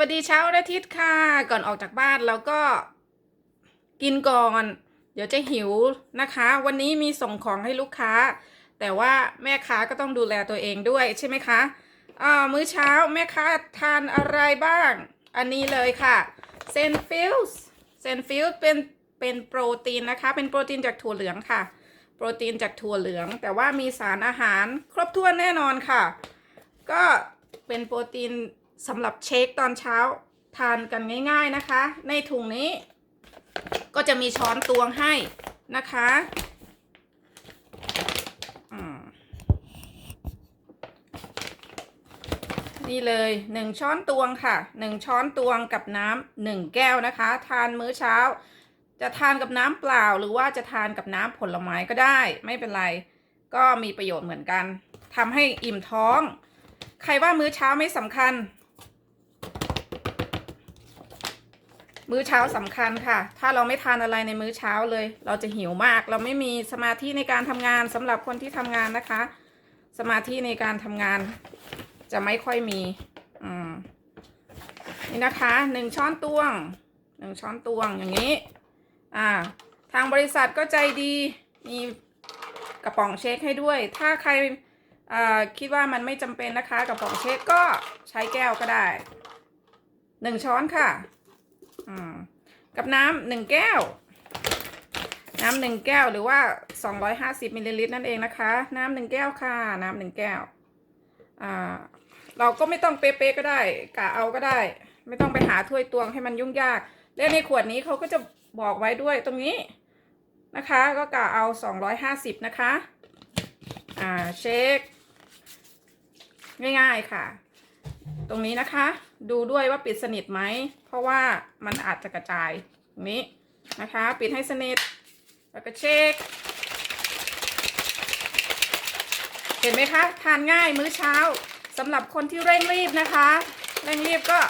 วัสดีเช้าอาทิตย์ค่ะ ก่อนออกจากบ้านแล้วก็กินก่อน เดี๋ยวจะหิวนะคะ วันนี้มีส่งของให้ลูกค้า แต่ว่าแม่ค้าก็ต้องดูแลตัวเองด้วยใช่ไหมคะอ่ามื้อเช้าแม่ค้าทานอะไรบ้าง อันนี้เลยค่ะเซนฟิลส์เซนฟิลส์เป็นเป็นโปรตีนนะคะ เป็นโปรตีนจากถั่วเหลืองค่ะ โปรตีนจากถั่วเหลือง แต่ว่ามีสารอาหารครบถ้วนแน่นอนค่ะ ก็เป็นโปรตีน สำหรับเชคตอนเช้าทานกันง่าย ๆนะคะ ในถุงนี้ ก็จะมีช้อนตวงให้นะคะนี่เลยหนึ่งช้อนตวงค่ะหนึ่งช้อนตวงกับน้ำหนึ่งแก้วนะคะ ทานมื้อเช้า จะทานกับน้ำเปล่า หรือว่าจะทานกับน้ำผลไม้ก็ได้ ไม่เป็นไร ก็มีประโยชน์เหมือนกันทำให้อิ่มท้อง ใครว่ามื้อเช้าไม่สำคัญ มื้อเช้าสำคัญค่ะ ถ้าเราไม่ทานอะไรในมื้อเช้าเลย เราจะหิวมาก เราไม่มีสมาธิในการทำงานสำหรับคนที่ทำงานนะคะ สมาธิในการทำงาน จะไม่ค่อยมี อืม นี่นะคะหนึ่งช้อนตวงหนึ่งช้อนตวงอย่างนี้ อ่า ทางบริษัทก็ใจดีมีกระป๋องเช็คให้ด้วย ถ้าใครคิดว่ามันไม่จำเป็นนะคะกระป๋องเช็คก็ใช้แก้วก็ได้หนึ่งช้อนค่ะ อืมกับน้ำหนึ่งแก้ว น้ำหนึ่งแก้วหรือว่า250มิลลิลิตรนั่นเองนะคะ น้ำหนึ่งแก้วค่ะ น้ำหนึ่งแก้ว อ่า เราก็ไม่ต้องเป๊ะๆก็ได้กะเอาก็ได้ ไม่ต้องไปหาถ้วยตวงให้มันยุ่งยาก และในขวดนี้เขาก็จะบอกไว้ด้วยตรงนี้นะคะ ก็กะเอา250นะคะ อ่าเช็คง่ายๆค่ะ ตรงนี้นะคะ ดูด้วยว่าปิดสนิทไหม เพราะว่ามันอาจจะกระจายนี้นะคะ ปิดให้สนิท แล้วก็เช็ค เห็นไหมคะ ทานง่ายมื้อเช้าสำหรับคนที่เร่งรีบนะคะ เร่งรีบก็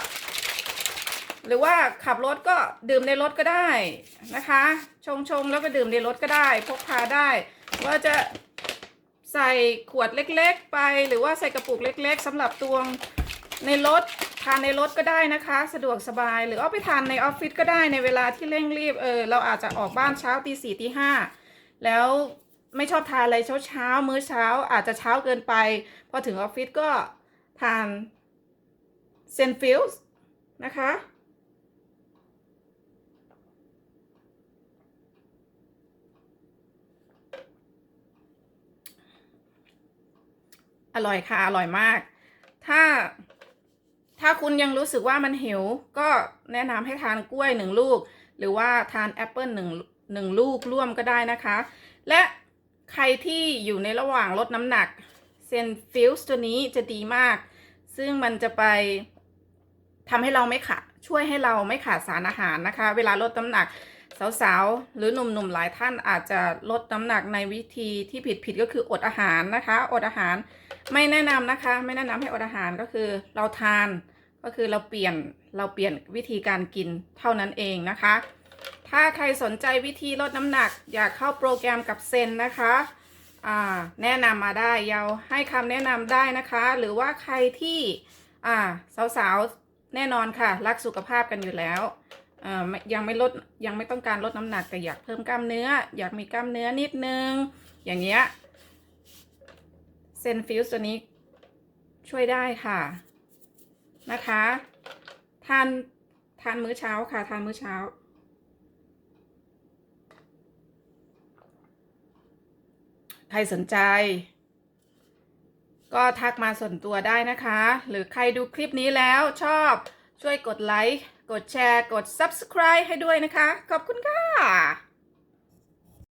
หรือว่าขับรถก็ดื่มในรถก็ได้นะคะ ชงชงแล้วก็ดื่มในรถก็ได้ พกพาได้ว่าจะใส่ขวดเล็กๆ ไป หรือว่าใส่กระปุกเล็ก ๆสำหรับตวงในรถ ทานในรถก็ได้นะคะ สะดวกสบายหรือเอาไปทานในออฟฟิศก็ได้ในเวลาที่เร่งรีบเออเราอาจจะออกบ้านเช้าตีสี่ตีห้าแล้วไม่ชอบทานอะไรเช้าเช้ามื้อเช้าอาจจะเช้าเกินไป พอถึงออฟฟิศก็ทานเซนฟิลส์นะคะ อร่อยค่ะ อร่อยมาก ถ้า ถ้าคุณยังรู้สึกว่ามันหิว ก็แนะนำให้ทานกล้วยหนึ่งลูก หรือว่าทานแอปเปิลหนึ่งหนึ่งลูกร่วมก็ได้นะคะ และใครที่อยู่ในระหว่างลดน้ำหนักเซนฟิลส์ตัวนี้จะดีมาก ซึ่งมันจะไปทำให้เราไม่ขาดช่วยให้เราไม่ขาดสารอาหารนะคะ เวลาลดน้ำหนัก สาวๆ หรือหนุ่มๆ หลายท่านอาจจะลดน้ำหนักในวิธีที่ผิดๆก็คืออดอาหารนะคะ อดอาหารไม่แนะนำนะคะ ไม่แนะนำให้อดอาหารก็คือเราทานก็คือเราเปลี่ยนเราเปลี่ยนวิธีการกินเท่านั้นเองนะคะ ถ้าใครสนใจวิธีลดน้ำหนัก อยากเข้าโปรแกรมกับเซนนะคะแนะนำมาได้เยาวให้คำแนะนำได้นะคะ หรือว่าใครที่สาวๆ แน่นอนค่ะ รักสุขภาพกันอยู่แล้ว ยังไม่ลดยังไม่ต้องการลดน้ำหนักแต่อยากเพิ่มกล้ามเนื้อ อยากมีกล้ามเนื้อนิดนึง อย่างเงี้ยเซนฟิวส์ตัวนี้ช่วยได้ค่ะนะคะทานทานมื้อเช้าค่ะ ทานมื้อเช้า ใครสนใจ ก็ทักมาส่วนตัวได้นะคะ หรือใครดูคลิปนี้แล้วชอบ ช่วยกดไลค์ กดแชร์ กด Subscribe ให้ด้วยนะคะ ขอบคุณค่ะ